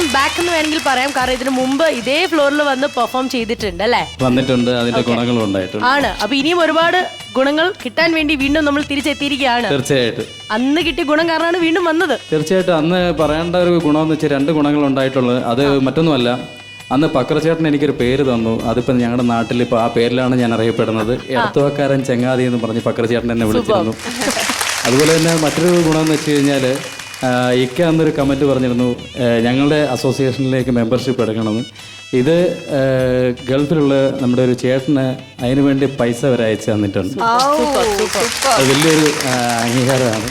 Welcome back എന്ന് വേണമെങ്കിൽ പറയാം. കാരണം ഇതിനു മുമ്പ് ഇതേ ഫ്ലോറിൽ വന്ന് പെർഫോം ചെയ്തിട്ടുണ്ട് അല്ലേ? വന്നിട്ടുണ്ട്. അതിന്റെ ഗുണങ്ങളും ഉണ്ടായിട്ടുണ്ട്. ആണ്. അപ്പൊ ഇനിയും ഒരുപാട് ഗുണങ്ങൾ കിട്ടാൻ വേണ്ടി വീണ്ടും നമ്മൾ തിരിച്ചെത്തിയിരിക്കുകയാണ്. തീർച്ചയായിട്ടും. അന്ന് കിട്ടിയ ഗുണം കാരണമാണ് വീണ്ടും വന്നത്. തീർച്ചയായിട്ടും അന്ന് പറയേണ്ട ഒരു ഗുണം എന്ന് വെച്ചാൽ രണ്ട് ഗുണങ്ങൾ ഉണ്ടായിട്ടുള്ളത്. അത് മറ്റൊന്നുമല്ല. അന്ന് പക്രചേട്ടൻ എനിക്കൊരു പേര് തന്നു. അതിപ്പോൾ ഞങ്ങളുടെ നാട്ടിൽ ഇപ്പോൾ ആ പേരിലാണ് ഞാൻ അറിയപ്പെടുന്നത്. എടത്തുവക്കാരൻ ചെങ്ങാതി എന്ന് പറഞ്ഞ് പക്രചേട്ടൻ എന്നെ വിളിച്ചിരുന്നു. അതുപോലെ തന്നെ മറ്റൊരു ഗുണം എന്ന് വെച്ച് കഴിഞ്ഞാൽ ഇക്ക അന്നൊരു കമന്റ് പറഞ്ഞിരുന്നു ഞങ്ങളുടെ അസോസിയേഷനിലേക്ക് മെമ്പർഷിപ്പ് എടുക്കണമെന്ന്. ഇത് ഗൾഫിലുള്ള നമ്മുടെ ഒരു ചേട്ടന് അതിനു വേണ്ടി പൈസ വരെ അയച്ചു തന്നിട്ടുണ്ട്. അത് വലിയൊരു അംഗീകാരമാണ്.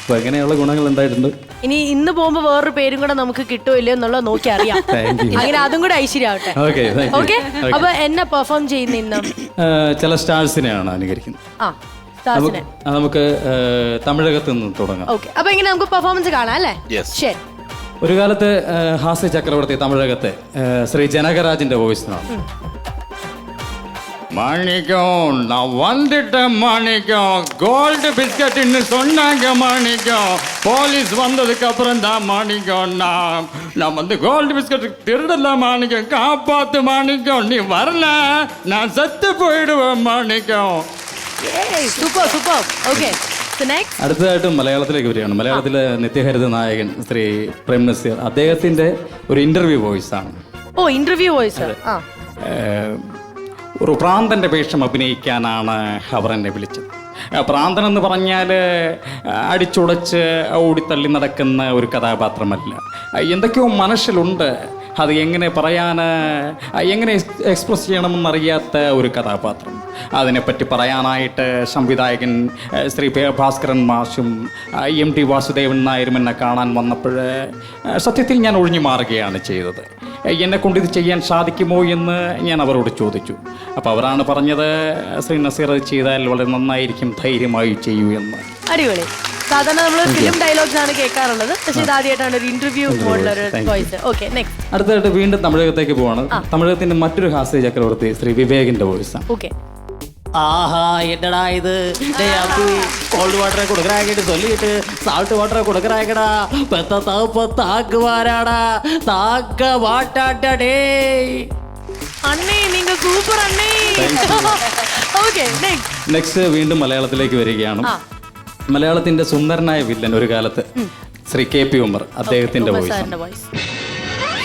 അപ്പൊ അങ്ങനെയുള്ള ഗുണങ്ങൾ ഉണ്ടായിട്ടുണ്ട്? ഇനി ഇന്ന് പോകുമ്പോ വേറൊരു പേരും കൂടെ നമുക്ക് കിട്ടുമില്ല ഇല്ലയോ എന്നുള്ളത് നോക്കി അറിയാം. അങ്ങനെ അതും കൂടെ ഐശ്വര്യാവട്ടെ. ഓക്കെ അപ്പൊ എന്നെ പെർഫോം ചെയ്യുന്ന ഇന്ന്? ചില സ്റ്റാർസിനെയാണ് അനുകരിക്കുന്നത്. ആ. നമുക്ക് ആ, നമുക്ക് ആ, തമിഴകത്ത് നിന്ന് തുടങ്ങാം ഓക്കെ അപ്പൊ എങ്ങനെ നമുക്ക് പെർഫോമൻസ് കാണാം അല്ലേ ശരി ഒരു കാലത്ത് ആ, ഹാസ്യ ചക്രവർത്തി തമിഴകത്തെ ആ, ശ്രീ ജനകരാജിന്റെ വോയിസിനാണ് மாணிக்கம் நான் வந்துட்டேன் மாணிக்கம் கோல்டு பிஸ்கட்னு சொன்னாங்க மாணிக்கம் போலீஸ் வந்ததுக்கு அப்புறம் தான் மாணிக்கம் நான் நான் வந்து கோல்டு பிஸ்கட் திருடல மாணிக்கம் காப்பாத்து மாணிக்கம் நீ வரல நான் செத்து போயிடுவேன் மாணிக்கம் സൂപ്പർ സൂപ്പർ ഓക്കെ നെക്സ്റ്റ് അടുത്തതായിട്ട് മലയാളത്തിലേക്ക് വരികയാണ്. മലയാളത്തിലെ നിത്യഹരിത നായകൻ ശ്രീ പ്രേം നസീർ. അദ്ദേഹത്തിന്റെ ഒരു ഇന്റർവ്യൂ വോയിസ് ആണ്. ഓ ഇന്റർവ്യൂ വോയിസ് ഒരു പ്രാന്തന്റെ വേഷം അഭിനയിക്കാനാണ് അവർ എന്നെ വിളിച്ചത്. പ്രാന്തൻ എന്ന് പറഞ്ഞാൽ അടിച്ചുടച്ച് ഓടിത്തള്ളി നടക്കുന്ന ഒരു കഥാപാത്രമല്ല. എന്തൊക്കെയോ മനസ്സിലുണ്ട്. അത് എങ്ങനെ പറയാൻ എങ്ങനെ എക്സ്പ്രസ് ചെയ്യണമെന്നറിയാത്ത ഒരു കഥാപാത്രം. അതിനെപ്പറ്റി പറയാനായിട്ട് സംവിധായകൻ ശ്രീ ഭാസ്കരൻ മാഷും എം ടി വാസുദേവൻ നായരും എന്നെ കാണാൻ വന്നപ്പോൾ സത്യത്തിൽ ഞാൻ ഒഴിഞ്ഞു മാറുകയാണ് ചെയ്തത്. എന്നെ കൊണ്ട് ഇത് ചെയ്യാൻ സാധിക്കുമോ എന്ന് ഞാൻ അവരോട് ചോദിച്ചു. അപ്പോൾ അവരാണ് പറഞ്ഞത് ശ്രീ നസീർ ചെയ്താൽ വളരെ നന്നായിരിക്കും ധൈര്യമായി ചെയ്യൂ എന്ന്. അടിപൊളി. സാധാരണ നമ്മൾ ഫിലിം ഡയലോഗ്സാണ് കേൾക്കാറുള്ളത്. പക്ഷെ ഇത് ഒരു ഇന്റർവ്യൂ മോഡലൊരു ഓക്കെ നെക്സ്റ്റ് അടുത്തതായിട്ട് വീണ്ടും തമിഴകത്തേക്ക് പോവാണ്. തമിഴകത്തിന്റെ മറ്റൊരു ഹാസ്യ ചക്രവർത്തി ശ്രീ വിവേകിന്റെ വോയിസ് ആഹാ ഇത്? ചൊല്ലിയിട്ട് സാൾട്ട് താക്ക അണ്ണേ നിങ്ങൾ സൂപ്പർ അണ്ണേ. ഓക്കെ നെക്സ്റ്റ് വീണ്ടും മലയാളത്തിലേക്ക് വരികയാണ്. മലയാളത്തിന്റെ സുന്ദരനായ വില്ലൻ ഒരു കാലത്ത് ശ്രീ കെ പി ഉമർ അദ്ദേഹത്തിന്റെ വോയിസ്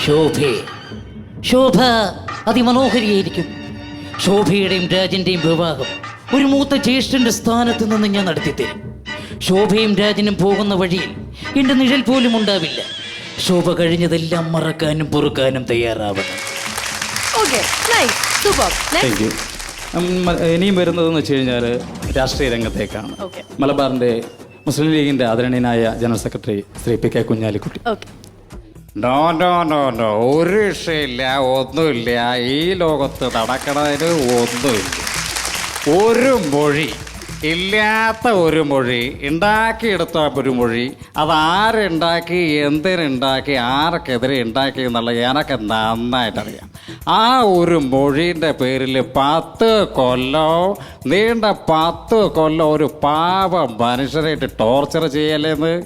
ശോഭേ ശോഭ അതിമനോഹരിയായിരിക്കും. ശോഭയുടെയും രാജന്റെയും വിവാഹം ഒരു മൂത്ത ജ്യേഷ്ഠന്റെ സ്ഥാനത്ത് നിന്ന് ഞാൻ നടത്തിത്തരും. ശോഭയും രാജനും പോകുന്ന വഴിയിൽ എന്റെ നിഴൽ പോലും ഉണ്ടാവില്ല. ശോഭ കഴിഞ്ഞതെല്ലാം മറക്കാനും പൊറുക്കാനും തയ്യാറാവണം. ഇനിയും വരുന്നതെന്ന് വെച്ച് കഴിഞ്ഞാൽ രാഷ്ട്രീയ രംഗത്തേക്കാണ്. മലബാറിന്റെ മുസ്ലിം ലീഗിന്റെ ആദരണീയനായ general secretary Shri P K Kunhalikutty. No no no no ഒരു രക്ഷയില്ല ഒന്നുമില്ല. ഈ ലോകത്ത് നടക്കണതിന് ഒന്നുമില്ല. ഒരു മൊഴി. ഇല്ലാത്ത ഒരു മൊഴി ഉണ്ടാക്കിയെടുത്ത ഒരു മൊഴി അത് ആരുണ്ടാക്കി എന്തിനുണ്ടാക്കി ആർക്കെതിരെ ഉണ്ടാക്കി എന്നുള്ളത് എനക്ക് നന്നായിട്ടറിയാം. ആ ഒരു മൊഴീന്റെ പേരിൽ പത്ത് കൊല്ലം നീണ്ട പത്ത് കൊല്ലം ഒരു പാവം മനുഷ്യരായിട്ട് ടോർച്ചർ ചെയ്യലേന്ന്?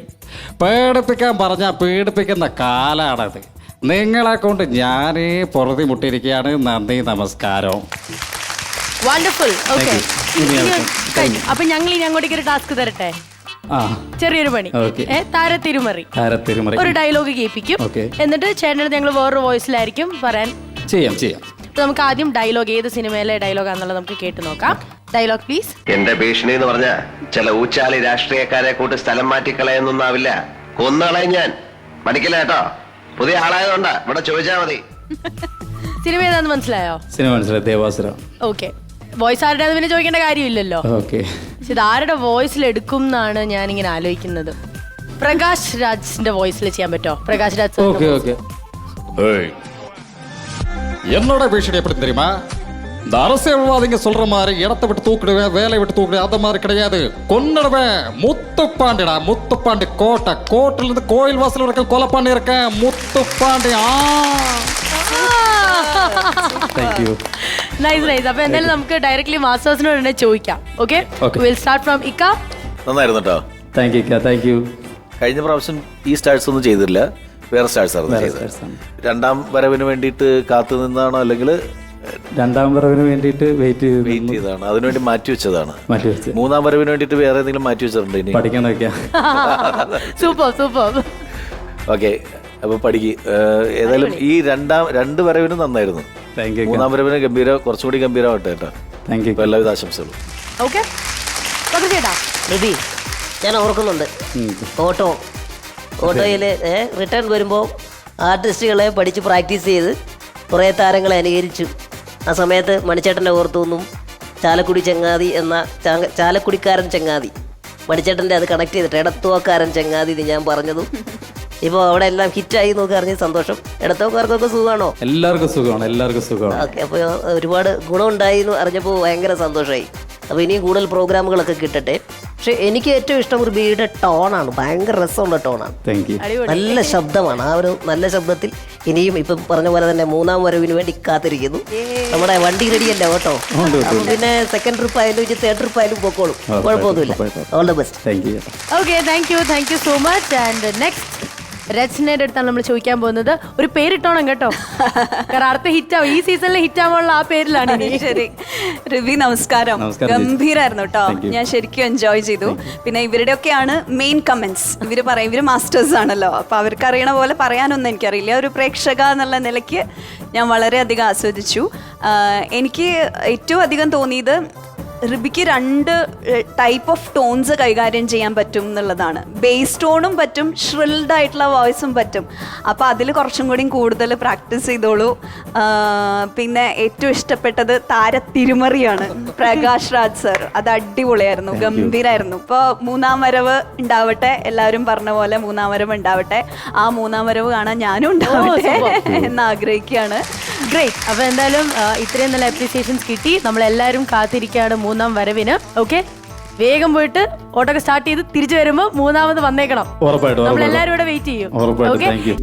പേടിപ്പിക്കാൻ പറഞ്ഞാൽ പീഡിപ്പിക്കുന്ന കാലാണത്. നിങ്ങളെ കൊണ്ട് ഞാനേ പൊറുതി മുട്ടിയിരിക്കുകയാണ്. നന്ദി നമസ്കാരം. വണ്ടർഫുൾ ഓക്കെ കഴിഞ്ഞു. അപ്പൊ ഞങ്ങൾ ഇനി അങ്ങോട്ടേക്ക് ഒരു ടാസ്ക് തരട്ടെ? ആ. ചെറിയൊരു പണി. Okay. ഏ താരത്തിരുമറി. താരത്തിരുമറി. ഒരു ഡയലോഗ് കേൾപ്പിക്കും. Okay. എന്നിട്ട് ചേട്ടൻ ഞങ്ങൾ വേറൊരു വോയിസിലായിരിക്കും പറയാൻ ചെയ്യാം ചെയ്യാം. അപ്പൊ നമുക്ക് ആദ്യം ഡയലോഗ് ഏത് സിനിമയിലെ ഡയലോഗാന്നുള്ളത് നമുക്ക് കേട്ട് നോക്കാം. ഡയലോഗ് പ്ലീസ് എന്റെ ഭീഷണി എന്ന് പറഞ്ഞ ചില ഊച്ചാളി രാഷ്ട്രീയക്കാരെ കൂട്ട് സ്ഥലം മാറ്റിക്കളയെന്നൊന്നാവില്ല കൊന്നുകളയും ഞാൻ. മടിക്കില്ല കേട്ടോ. പുതിയ ആളായതുകൊണ്ടാ. ഇവിടെ ചോദിച്ചാ മതി. സിനിമ ഏതാന്ന് മനസ്സിലായോ? സിനിമ മനസ്സിലായി. ദേവാസുരം. ഓക്കെ വോയിസ് ആരുടെ പിന്നെ ചോദിക്കേണ്ട കാര്യമില്ലല്ലോ ഓക്കെ പക്ഷെ ഇത് ആരുടെ വോയിസിൽ എടുക്കും എന്നാണ് ഞാൻ ഇങ്ങനെ ആലോചിക്കുന്നത് പ്രകാശ് രാജിന്റെ വോയിസിൽ ചെയ്യാൻ പറ്റോ പ്രകാശ് രാജ് sir ന്റെ ഓക്കെ voice. ഓക്കെ என்னோட பீஷணி எப்படி தெரியுமா இந்த அரசியல்வாதிங்க சொல்ற மாதிரி இடத்த விட்டு தூக்கிடுவேன் வேலையை விட்டு தூக்கிடுவேன் அந்த மாதிரி கிடையாது கொன்னுடுவேன் முத்துப்பாண்டிடா முத்துப்பாண்டி கோட்டை கோட்டையில இருந்து கோயில் வாசல் வரைக்கும் கொலை பண்ணியிருக்கேன் முத்துப்பாண்டி ஆ താങ്ക് യു നൈസ് നൈസ് അപ്പൊ എന്തായാലും നമുക്ക് ഡയറക്ട്ലി മാസ്റ്റേഴ്സിനോട് തന്നെ ചോദിക്കാം. ഓക്കെ. വിൽ സ്റ്റാർട്ട് ഫ്രോം ഇക്ക. നന്നായിരുന്നു കേട്ടോ. താങ്ക് യു ഇക്ക. താങ്ക് യു കഴിഞ്ഞ പ്രാവശ്യം ഈ സ്റ്റാർട്സ് ഒന്നും ചെയ്തില്ല. വേറെ സ്റ്റാർസ് ആയിരുന്നു ചെയ്തത്. ആണ്. രണ്ടാം വരവിന് വേണ്ടിയിട്ട് കാത്തു നിന്നാണോ അല്ലെങ്കിൽ രണ്ടാം വരവിന് വേണ്ടിയിട്ട് വെയിറ്റ് ചെയ്ത് വെയിറ്റ് ചെയ്തതാണ്? അതിനുവേണ്ടി മാറ്റി വെച്ചതാണ്. മാറ്റി വെച്ചത് മൂന്നാം വരവിന് വേണ്ടിയിട്ട് വേറെ എന്തെങ്കിലും മാറ്റി വെച്ചിട്ടുണ്ട് ഇനി? പഠിക്കാൻ സൂപ്പർ സൂപ്പർ ഓക്കെ അപ്പൊ പഠിക്ക്. ഏതായാലും ഈ രണ്ടാം രണ്ട് വരവിനും നന്നായിരുന്നു. താങ്ക് യു മൂന്നാം വരവിന് ഗംഭീര കുറച്ചുകൂടി ഗംഭീരമാവട്ടെ കേട്ടോ. താങ്ക് യു എല്ലാവിധ ആശംസകളും. ഓക്കെ ചേട്ടാ രവി ഞാൻ ഓർക്കുന്നുണ്ട്. ഓട്ടോ. ഓട്ടോയിൽ റിട്ടേൺ വരുമ്പോൾ ആർട്ടിസ്റ്റുകളെ പഠിച്ച് പ്രാക്ടീസ് ചെയ്ത് കുറേ താരങ്ങളെ അനുകരിച്ചു. ആ സമയത്ത് മണിച്ചേട്ടന്റെ ഓർത്തുനിന്നും ചാലക്കുടി ചെങ്ങാതി എന്ന ചാലക്കുടിക്കാരൻ ചെങ്ങാതി. മണിച്ചേട്ടന്റെ അത് കണക്ട് ചെയ്തിട്ട് ഇടത്തുവക്കാരൻ ചെങ്ങാതി ഇത് ഞാൻ പറഞ്ഞതും. ഇപ്പോൾ അവിടെ എല്ലാം ഹിറ്റായി നോക്കി അറിഞ്ഞ സന്തോഷം. ഇടത്തോക്കാർക്കൊക്കെ സുഖമാണോ? എല്ലാവർക്കും സുഖമാണ് എല്ലാവർക്കും സുഖമാണ്. ഓക്കെ അപ്പോൾ ഒരുപാട് ഗുണമുണ്ടായി എന്ന് അറിഞ്ഞപ്പോൾ ഭയങ്കര സന്തോഷമായി അപ്പോൾ ഇനിയും കൂടുതൽ പ്രോഗ്രാമുകളൊക്കെ കിട്ടട്ടെ. പക്ഷെ എനിക്ക് ഏറ്റവും ഇഷ്ടം ഒരു ടോൺ ടോണാണ്. ഭയങ്കര രസമുള്ള ടോണാണ്. താങ്ക് യു നല്ല ശബ്ദമാണ്. ആ ഒരു നല്ല ശബ്ദത്തിൽ ഇനിയും ഇപ്പം പറഞ്ഞ പോലെ തന്നെ മൂന്നാം വരവിന് വേണ്ടി കാത്തിരിക്കുന്നു. നമ്മുടെ വണ്ടി റെഡിയല്ലേ ഓട്ടോ അപ്പം പിന്നെ സെക്കൻഡ് ട്രിപ്പ് ആയാലും ഇനി തേർഡ് ട്രിപ്പ് ആയാലും പോക്കോളും. കുഴപ്പമൊന്നുമില്ല. All the best thank you okay thank you thank you so much and next രചനയുടെ അടുത്താണ് നമ്മൾ ചോദിക്കാൻ പോകുന്നത്. ഒരു പേരിട്ടോണം കേട്ടോ. കാരണം അടുത്ത ഹിറ്റ് ആവും. ഈ സീസണിൽ ഹിറ്റ് ആവാനുള്ള ആ പേരിലാണ് ശരി. രവി നമസ്കാരം. ഗംഭീരായിരുന്നു കേട്ടോ. ഞാൻ ശരിക്കും എൻജോയ് ചെയ്തു. പിന്നെ ഇവരുടെ ഇവരുടെയൊക്കെയാണ് മെയിൻ കമന്റ്സ് ഇവർ പറയും ഇവർ മാസ്റ്റേഴ്സ് ആണല്ലോ. അപ്പൊ അവർക്ക് അറിയണ പോലെ പറയാനൊന്നും എനിക്കറിയില്ല. ഒരു പ്രേക്ഷക എന്നുള്ള നിലയ്ക്ക് ഞാൻ വളരെയധികം ആസ്വദിച്ചു. എനിക്ക് ഏറ്റവും അധികം തോന്നിയത് റിബിക്ക് രണ്ട് ടൈപ്പ് ഓഫ് ടോൺസ് കൈകാര്യം ചെയ്യാൻ പറ്റും എന്നുള്ളതാണ്. ബേസ് ടോണും പറ്റും ഷ്രിൽഡ് ആയിട്ടുള്ള വോയിസും പറ്റും. അപ്പോൾ അതിൽ കുറച്ചും കൂടി കൂടുതൽ പ്രാക്ടീസ് ചെയ്തോളൂ. പിന്നെ ഏറ്റവും ഇഷ്ടപ്പെട്ടത് താര തിരുമറിയാണ് പ്രകാശ് രാജ് സർ അത് അടിപൊളിയായിരുന്നു ഗംഭീരായിരുന്നു. ഇപ്പോൾ മൂന്നാം വരവ് ഉണ്ടാവട്ടെ എല്ലാവരും പറഞ്ഞ പോലെ മൂന്നാം വരവ് ഉണ്ടാവട്ടെ. ആ മൂന്നാം വരവ് കാണാൻ ഞാനും ഉണ്ടാവട്ടെ എന്ന് ആഗ്രഹിക്കുകയാണ്. ഗ്രേറ്റ് അപ്പൊ എന്തായാലും ആ, ഇത്രയും നല്ല അപ്രീസിയേഷൻസ് കിട്ടി. നമ്മളെല്ലാവരും കാത്തിരിക്കുകയാണ് മൂന്നാം വരവിന്. ഓക്കെ വേഗം പോയിട്ട് ഓട്ടോ സ്റ്റാർട്ട് ചെയ്ത് തിരിച്ചു വരുമ്പോൾ മൂന്നാമത് വന്നേക്കണം. ഉറപ്പായിട്ടും നമ്മൾ ഉറപ്പായിട്ടും. എല്ലാവരും ഇവിടെ വെയിറ്റ് ചെയ്യും. ഉറപ്പായിട്ടും. Okay? Thank you